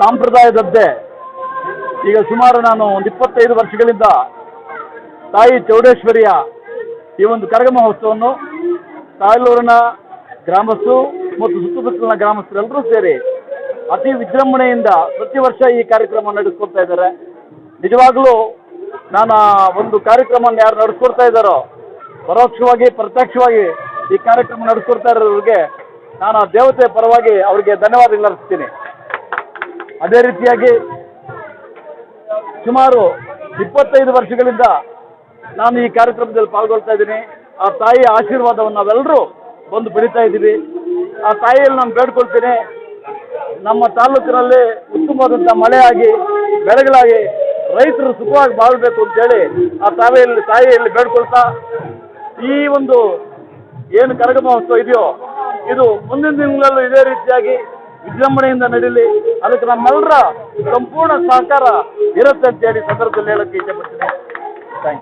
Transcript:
ಸಾಂಪ್ರದಾಯದಂತೆ ಈಗ ಸುಮಾರು ನಾನು ಒಂದು ಇಪ್ಪತ್ತೈದು ವರ್ಷಗಳಿಂದ ತಾಯಿ ಚೌಡೇಶ್ವರಿಯ ಈ ಒಂದು ಕರಗ ಮಹೋತ್ಸವವನ್ನು ತಾಯಲೂರಿನ ಗ್ರಾಮಸ್ಥರು ಮತ್ತು ಸುತ್ತಮುತ್ತಲಿನ ಗ್ರಾಮಸ್ಥರೆಲ್ಲರೂ ಸೇರಿ ಅತಿ ವಿಜೃಂಭಣೆಯಿಂದ ಪ್ರತಿ ವರ್ಷ ಈ ಕಾರ್ಯಕ್ರಮ ನಡೆಸ್ಕೊಳ್ತಾ ಇದ್ದಾರೆ. ನಿಜವಾಗ್ಲೂ ನಾನು ಒಂದು ಕಾರ್ಯಕ್ರಮವನ್ನು ಯಾರು ನಡೆಸ್ಕೊಡ್ತಾ ಇದ್ದಾರೋ, ಪರೋಕ್ಷವಾಗಿ, ಪ್ರತ್ಯಕ್ಷವಾಗಿ ಈ ಕಾರ್ಯಕ್ರಮ ನಡೆಸ್ಕೊಡ್ತಾ ಇರೋರಿಗೆ ನಾನು ಆ ದೇವತೆಯ ಪರವಾಗಿ ಅವರಿಗೆ ಧನ್ಯವಾದಗಳು ಅರ್ಪಿಸ್ತೀನಿ. ಅದೇ ರೀತಿಯಾಗಿ ಸುಮಾರು ಇಪ್ಪತ್ತೈದು ವರ್ಷಗಳಿಂದ ನಾನು ಈ ಕಾರ್ಯಕ್ರಮದಲ್ಲಿ ಪಾಲ್ಗೊಳ್ತಾ ಇದ್ದೀನಿ. ಆ ತಾಯಿಯ ಆಶೀರ್ವಾದವನ್ನು ನಾವೆಲ್ಲರೂ ಬಂದು ಬೆಳೀತಾ ಇದ್ದೀವಿ. ಆ ತಾಯಿಯಲ್ಲಿ ನಾನು ಬೇಡ್ಕೊಳ್ತೀನಿ. ನಮ್ಮ ತಾಲೂಕಿನಲ್ಲಿ ಉತ್ತಮವಾದಂಥ ಮಳೆಯಾಗಿ, ಬೆಳೆಗಳಾಗಿ ರೈತರು ಸುಖವಾಗಿ ಬಾಳಬೇಕು ಅಂತೇಳಿ ಆ ತಾವೆಯಲ್ಲಿ, ತಾಯಿಯಲ್ಲಿ ಬೇಡ್ಕೊಳ್ತಾ ಈ ಒಂದು ಏನು ಮಹೋತ್ಸವ ಇದೆಯೋ, ಇದು ಮುಂದಿನ ದಿನಗಳಲ್ಲೂ ಇದೇ ರೀತಿಯಾಗಿ ವಿಜೃಂಭಣೆಯಿಂದ ನಡೀಲಿ ಅದಕ್ಕೆ ನಮ್ಮೆಲ್ಲರ ಸಂಪೂರ್ಣ ಸಹಕಾರ ಇರುತ್ತೆ ಅಂತೇಳಿ ಸಂದರ್ಭದಲ್ಲಿ ಹೇಳಕ್ಕೆ ಇಷ್ಟಪಡ್ತೀನಿ ಯು